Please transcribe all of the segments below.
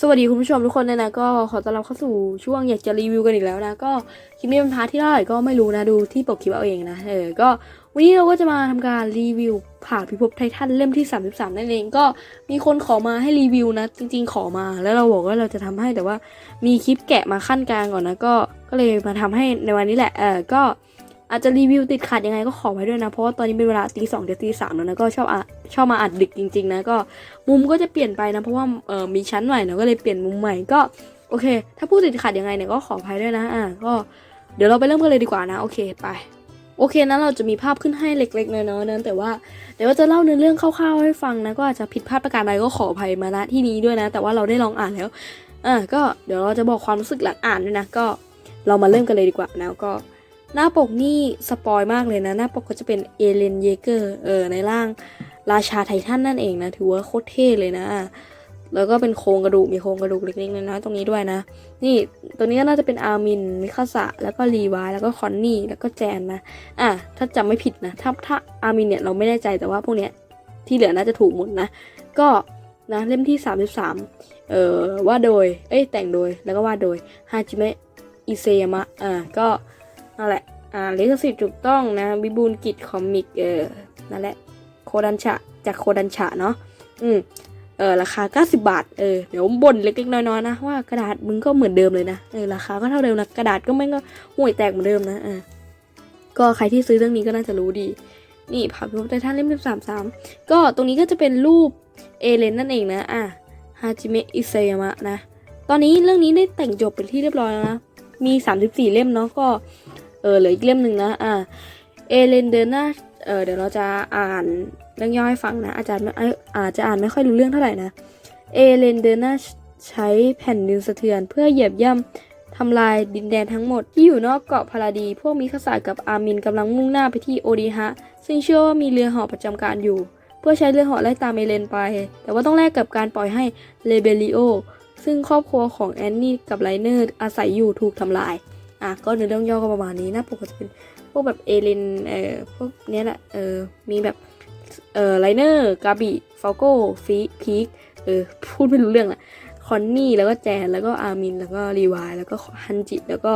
สวัสดีคุณผู้ชมทุกคนเลยนะก็ขอต้อนรับเข้าสู่ช่วงอยากจะรีวิวกันอีกแล้วนะ ก็คลิปนี้เป็นพาร์ทที่เท่าไหร่ก็ไม่รู้นะดูที่ปกคลิปเอาเองนะเออก็วันนี้เราก็จะมาทำการรีวิวผ่าพิภพไททันเล่มที่ 33 นั่นเองก็มีคนขอมาให้รีวิวนะ จริง ๆ ขอมาแล้วเราบอกว่าเราจะทำให้แต่ว่ามีคลิปแกะมาขั้นกลางก่อนนะก็ก็เลยมาทำให้ในวันนี้แหละเออก็อาจจะรีวิวติดขัดยังไงก็ขอไว้ด้วยนะ เพราะว่าตอนนี้เป็นเวลาตีสองเดี๋ยวตีสามแล้วนะก็ชอบอะ ชอบมาอัดดึกจริง ๆ นะก็มุมก็จะเปลี่ยนไปนะเพราะว่าเออมีชั้นใหม่เนาะก็เลยเปลี่ยนมุมใหม่ก็โอเค ถ้าพูดติดขัดยังไงเนี่ยก็ขออภัยด้วยนะอะก็เดี๋ยวเราไปเริ่มกันเลยดีกว่านะโอเคไปโอเคนะเราจะมีภาพขึ้นให้เล็กๆน้อยๆนะแต่ว่าเดี๋ยวจะเล่าเนื้อเรื่องคร่าวๆให้ฟังนะก็อาจจะผิดพลาดประการใดก็ขออภัยมาณที่นี้ด้วยนะ แต่ว่าเราได้ลองอ่านแล้วอะก็เดี๋ยวเราจะบอกความรู้สึกหลังอ่านด้วยนะก็เรามาเริ่มกันเลยดีกว่านะก็ หน้าปกนี่สปอยมากเลยนะ หน้าปกก็จะเป็นเอเลนเยเกอร์เออในร่างราชาไททันนั่นเองนะถือว่าโคตรเท่เลยนะ แล้วก็เป็นโครงกระดูกมีโครงกระดูกเล็กๆน้อยๆตรงนี้ด้วยนะ นี่ตัวนี้ก็น่าจะเป็นอาร์มินมิคาสะแล้วก็รีวายแล้วก็คอนนี่แล้วก็แจนนะอะถ้าจำไม่ผิดนะถ้าถ้าอาร์มินเนี่ยเราไม่แน่ใจแต่ว่าพวกเนี้ยที่เหลือน่าจะถูกหมดนะ ก็นะเล่มที่ 33 เอ่อว่าโดย เอ้ยแต่งโดยแล้วก็วาดโดยฮาจิเมะอิเซยามะอ่าก็ นั่นแหละ อ่าลิขสิทธิ์ถูกต้องนะวิบูลกิจคอมิก เออ นั่นแหละ โคดันฉะจากโคดันฉะเนาะ อืม เออ ราคา 90 บาท เออ เดี๋ยวบ่นเล็กๆ น้อยๆ นะ ว่ากระดาษมึงก็เหมือนเดิมเลยนะ เออ ราคาก็เท่าเดิมนะ กระดาษก็ไม่ก็ห่วยแตกเหมือนเดิมนะเออก็ใครที่ซื้อเรื่องนี้ก็น่าจะรู้ดี นี่ผ่าพิภพไททันเล่มที่สามสามก็ตรงนี้ก็จะเป็นรูปเอเลนนั่นเองนะ อะ ฮาจิเมะ อิเซยามะนะ ตอนนี้เรื่องนี้ได้แต่งจบเป็นที่เรียบร้อยแล้วนะ มี 34 เล่มเนาะ ก็ ออเหลืออีกเล่มหนึ่งนะอ่าเอเลนเดอร์นาเออเดี๋ยวเราจะอ่านเรื่องย่อให้ฟังนะอาจารย์ไม่เอ้ยอาจจะอ่านไม่ค่อยรู้เรื่องเท่าไหร่นะเอเลนเดอร์นาใช้แผ่นดินสะเทือน เพื่อเหยียบย่ำทำลายดินแดนทั้งหมดที่อยู่นอกเกาะพาราดี พวกมิคาสากับอามินกำลังมุ่งหน้าไปที่โอดีฮะ ซึ่งเชื่อว่ามีเรือเหาะประจำการอยู่ เพื่อใช้เรือเหาะไล่ตามเอเลนไป แต่ว่าต้องแลกกับการปล่อยให้เลเบลิโอซึ่งครอบครัวของแอนนี่กับไลเนอร์อาศัยอยู่ถูกทำลาย อะก็ในเรื่องย่อก็ประมาณนี้นะปกติจะเป็นพวกแบบเอเลนเอ่อพวกเนี้ยแหละเออมีแบบเอ่อไลเนอร์กาบิฟาโก้ฟีพีคเออพูดไม่รู้เรื่องละคอนนี่แล้วก็แจนแล้วก็อาร์มินแล้วก็รีวายแล้วก็ฮันจิแล้วก็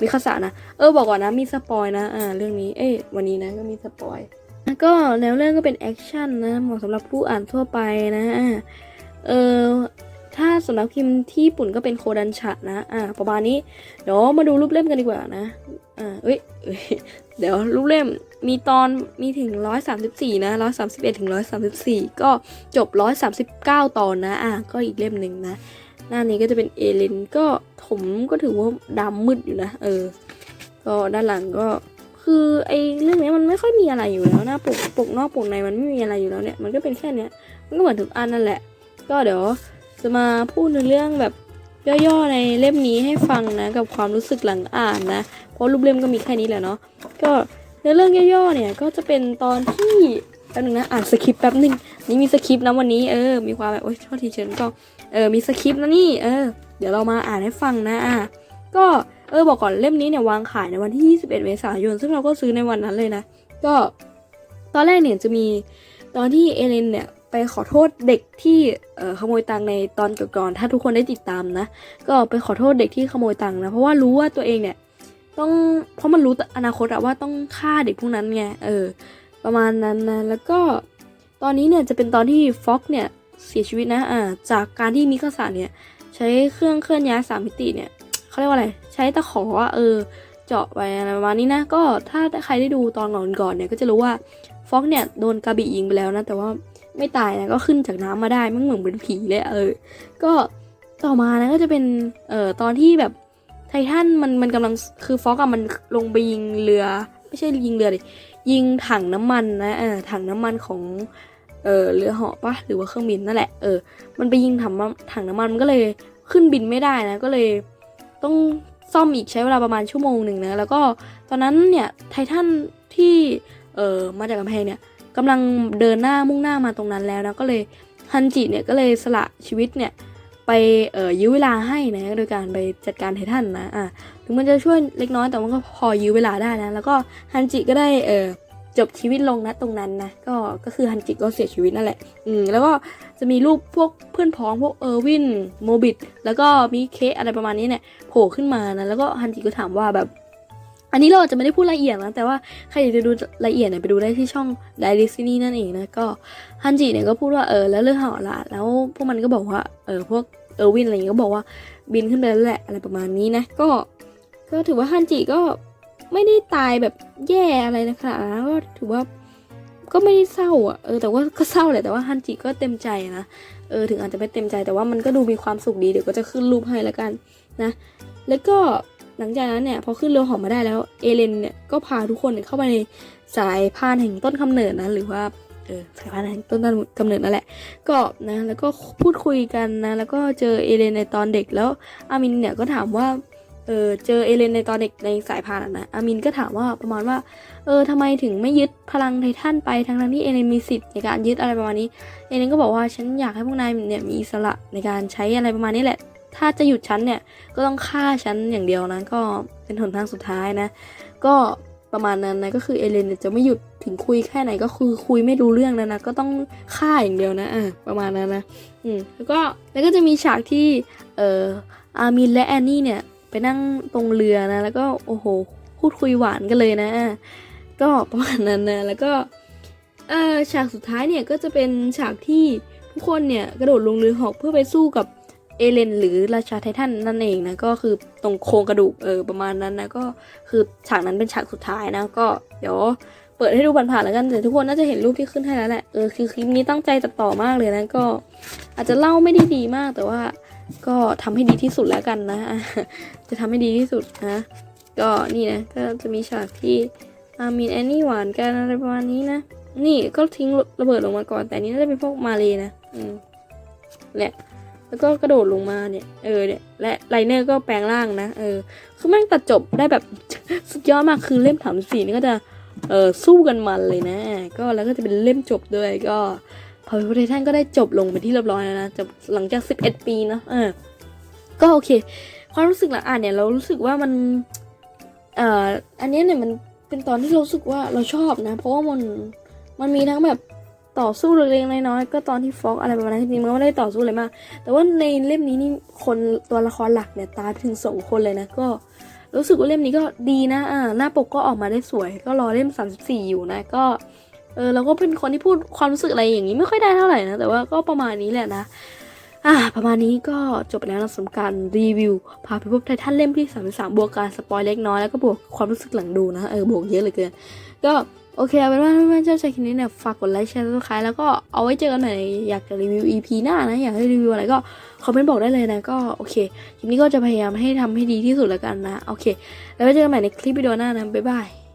มิคาสะนะเออบอกก่อนนะมีสปอยนะอ่าเรื่องนี้เอ้ยวันนี้นะก็มีสปอยแล้วก็แนวเรื่องก็เป็นแอคชั่นนะเหมาะสำหรับผู้อ่านทั่วไปนะเออ ถ้าสำนักพิมพ์ที่ญี่ปุ่นก็เป็นโคดันฉะนะ อ่า ประมาณนี้ เดี๋ยวมาดูรูปเล่มกันดีกว่านะ อ่าเอ้ยเอ้ย เดี๋ยวรูปเล่มมีตอนมีถึง 134 นะ 131 ถึง 134 ก็จบ 139 ตอนนะ อ่า ก็อีกเล่มหนึ่งนะ หน้านี้ก็จะเป็นเอเลนก็ถมก็ถือว่าดำมืดอยู่นะ เออ ก็ด้านหลังก็คือไอ้เรื่องนี้มันไม่ค่อยมีอะไรอยู่แล้วนะปกปกนอกปกในมันไม่มีอะไรอยู่แล้วเนี่ย มันก็เป็นแค่เนี้ย มันก็เหมือนทุกอันนั่นแหละ ก็เดี๋ยว จะมาพูดในเรื่องแบบย่อๆในเล่มนี้ให้ฟังนะกับความรู้สึกหลังอ่านนะเพราะรูปเล่มก็มีแค่นี้แหละเนาะก็ในเรื่องย่อๆเนี่ยก็จะเป็นตอนที่แป๊บนึงนะอ่านสคริปต์แป๊บนึงนี่มีสคริปต์นะวันนี้เออมีความแบบโอ๊ยโทษทีเชิญก็เออมีสคริปต์นะนี่เออเดี๋ยวเรามาอ่านให้ฟังนะอะก็เออบอกก่อนเล่มนี้เนี่ยวางขายในวันที่ 21 เมษายน ซึ่งเราก็ซื้อในวันนั้นเลยนะ ก็ตอนแรกเนี่ยจะมีตอนที่เอเลนเนี่ย ไปขอโทษเด็กที่ขโมยตังในตอนก่อนๆถ้าทุกคนได้ติดตามนะ ก็ไปขอโทษเด็กที่ขโมยตังนะ เพราะว่ารู้ว่าตัวเองเนี่ยต้องเพราะมันรู้อนาคตอะว่าต้องฆ่าเด็กพวกนั้นไงเออ ประมาณนั้นนะแล้วก็ตอนนี้เนี่ยจะเป็นตอนที่ฟ็อกเนี่ยเสียชีวิตนะอ่าจากการที่มิคาสาเนี่ยใช้เครื่องเคลื่อนย้ายสามมิติเนี่ยเขาเรียกว่าอะไรใช้ตะขออะเออเจาะไปอะไรประมาณนี้นะก็ถ้าใครได้ดูตอนก่อนๆเนี่ยก็จะรู้ว่าฟ็อกเนี่ยโดนกระบี่ยิงไปแล้วนะแต่ว่า ไม่ตายนะก็ขึ้นจากน้ำมาได้มันเหมือนเป็นผีเลยเออ ก็ต่อมานะก็จะเป็นเอ่อตอนที่แบบไททันมันมันกำลังคือฟอกอะมันลงไปยิงเรือ ไม่ใช่ยิงเรือดิยิงถังน้ำมันนะเออถังน้ำมันของเออเรือเหาะปะหรือว่าเครื่องบินนั่นแหละเออมันไปยิงถังถังน้ำมันมันก็เลยขึ้นบินไม่ได้นะก็เลยต้องซ่อมอีกใช้เวลาประมาณชั่วโมงหนึ่งนะแล้วก็ตอนนั้นเนี่ยไททันที่เออมาจากกำแพงเนี่ย กำลังเดินหน้ามุ่งหน้ามาตรงนั้นแล้วนะก็เลยฮันจิเนี่ยก็เลยสละชีวิตเนี่ยไปเอ่อยื้อเวลาให้นะโดยการไปจัดการไททันนะอะถึงมันจะช่วยเล็กน้อยแต่มันก็พอยื้อเวลาได้นะ แล้วก็ฮันจิก็ได้เอ่อจบชีวิตลงนะตรงนั้นนะก็ก็คือฮันจิก็เสียชีวิตนั่นแหละ อืมแล้วก็จะมีรูปพวกเพื่อนพ้องพวกเออร์วินโมบิทแล้วก็มีเคอะไรประมาณนี้เนี่ยโผล่ขึ้นมานะแล้วก็ฮันจิก็ถามว่าแบบ อันนี้เราอาจจะไม่ได้พูดละเอียดนะแต่ว่าใครอยากจะดูละเอียดเนี่ยไปดูได้ที่ช่องไดริสนี่นั่นเองนะก็ฮันจิเนี่ยก็พูดว่าเออแล้วเรื่องหอละแล้วพวกมันก็บอกว่าเออพวกเออร์วินอะไรอย่างเงี้ยก็บอกว่าบินขึ้นไปแล้วแหละอะไรประมาณนี้นะก็ก็ถือว่าฮันจิก็ไม่ได้ตายแบบแย่อะไรนะขนาดนั้นก็ถือว่าก็ไม่ได้เศร้าอะเออแต่ว่าก็เศร้าแหละแต่ว่าฮันจิก็เต็มใจนะเออถึงอาจจะไม่เต็มใจแต่ว่ามันก็ดูมีความสุขดีเดี๋ยวก็จะขึ้นรูปให้แล้วกันนะ แล้วก็ หลังจากนั้นเนี่ยพอขึ้นเรือหอมมาได้แล้วเอเลนเนี่ยก็พาทุกคนเข้าไปในสายพานแห่งต้นกำเนิดนะหรือว่าเออสายพานแห่งต้นกำเนิดนั่นแหละ ก็นะแล้วก็พูดคุยกันนะ แล้วก็เจอเอเลนในตอนเด็กแล้วอามินเนี่ยก็ถามว่าเออเจอเอเลนในตอนเด็กในสายพานนะอามินก็ถามว่าประมาณว่าเออทำไมถึงไม่ยึดพลังไททันไปทั้งทั้งที่เอเลนมีสิทธิ์ในการยึดอะไรประมาณนี้เอเลนก็บอกว่าฉันอยากให้พวกนายเนี่ยมีอิสระในการใช้อะไรประมาณนี้แหละ ถ้าจะหยุดฉันเนี่ยก็ต้องฆ่าฉันอย่างเดียวนะก็เป็นหนทางสุดท้ายนะ ก็ประมาณนั้นนะก็คือเอเลนจะไม่หยุดถึงคุยแค่ไหนก็คือคุยไม่รู้เรื่องนะนะก็ต้องฆ่าอย่างเดียวนะอะประมาณนั้นนะอืมแล้วก็แล้วก็จะมีฉากที่เอ่ออามินและแอนนี่เนี่ยไปนั่งตรงเรือนะแล้วก็โอ้โหพูดคุยหวานกันเลยนะก็ประมาณนั้นนะแล้วก็เออฉากสุดท้ายเนี่ยก็จะเป็นฉากที่ทุกคนเนี่ยกระโดดลงเรือหอกเพื่อไปสู้กับ เอเลนหรือราชาไททันนั่นเองนะก็คือตรงโครงกระดูกเออประมาณนั้นนะก็คือฉากนั้นเป็นฉากสุดท้ายนะก็เดี๋ยวเปิดให้ดูผ่านๆแล้วกันแต่ทุกคนน่าจะเห็นรูปที่ขึ้นให้แล้วแหละเออคือคลิปนี้ตั้งใจตัดต่อมากเลยนะก็ อาจจะเล่าไม่ได้ดีมากแต่ว่า ก็ทำให้ดีที่สุดแล้วกันนะ จะทำให้ดีที่สุดนะ ก็นี่นะก็จะมีฉากที่อามีนแอนนี่หวานกันอะไรประมาณนี้นะนี่ก็ทิ้งระเบิดลงมาก่อน แต่นนี้น่าจะเป็นพวกมาเลยนะอืมแหละ แล้วก็กระโดดลงมาเนี่ย เออเนี่ย และไลเนอร์ก็แปลงร่างนะ เออ คือแม่งตัดจบได้แบบสุดยอดมากคือเล่มถามสี่นี่ก็จะ เออสู้กันมันเลยนะ ก็แล้วก็จะเป็นเล่มจบด้วยก็พอพิพท่านก็ได้จบลงเป็นที่เรียบร้อยแล้วนะจบหลังจาก 11 ปีเนะเออ ก็โอเค ความรู้สึกหลังอ่านเนี่ยเรารู้สึกว่ามัน เอ่อ อันนี้เนี่ยมันเป็นตอนที่เราสึกว่าเราชอบนะ เพราะว่ามันมันมีทั้งแบบ ต่อสู้เล็กๆน้อยๆก็ตอนที่ฟอกอะไรประมาณนั้นจริงๆมันไม่ได้ต่อสู้อะไรมาก แต่ว่าในเล่มนี้นี่คนตัวละครหลักเนี่ยตายถึงสองคนเลยนะก็รู้สึกว่าเล่มนี้ก็ดีนะอ่าหน้าปกก็ออกมาได้สวย ก็รอเล่ม 34 อยู่นะก็เออเราก็เป็นคนที่พูดความรู้สึกอะไรอย่างนี้ไม่ค่อยได้เท่าไหร่นะแต่ว่าก็ประมาณนี้แหละนะอ่าประมาณนี้ก็จบแล้วนะสำหรับการรีวิวพาไปพบไททันเล่มที่ 33 บวกการสปอยเล็กน้อยแล้วก็บวกความรู้สึกหลังดูนะเออบวกเยอะเหลือเกินก็ โอเคเอาเป็นว่าถ้าเพื่อนๆชอบใจคลิปนี้เนี่ยฝากกดไลค์แชร์ซับสไครต์แล้วก็เอาไว้เจอกันใหม่อยากจะรีวิว EP หน้านะ อยากให้รีวิวอะไรก็คอมเมนต์บอกได้เลยนะก็โอเคคลิปนี้ก็จะพยายามให้ทำให้ดีที่สุดแล้วกันนะ โอเค แล้วไว้เจอกันใหม่ในคลิปวิดีโอหน้านะบ๊ายบาย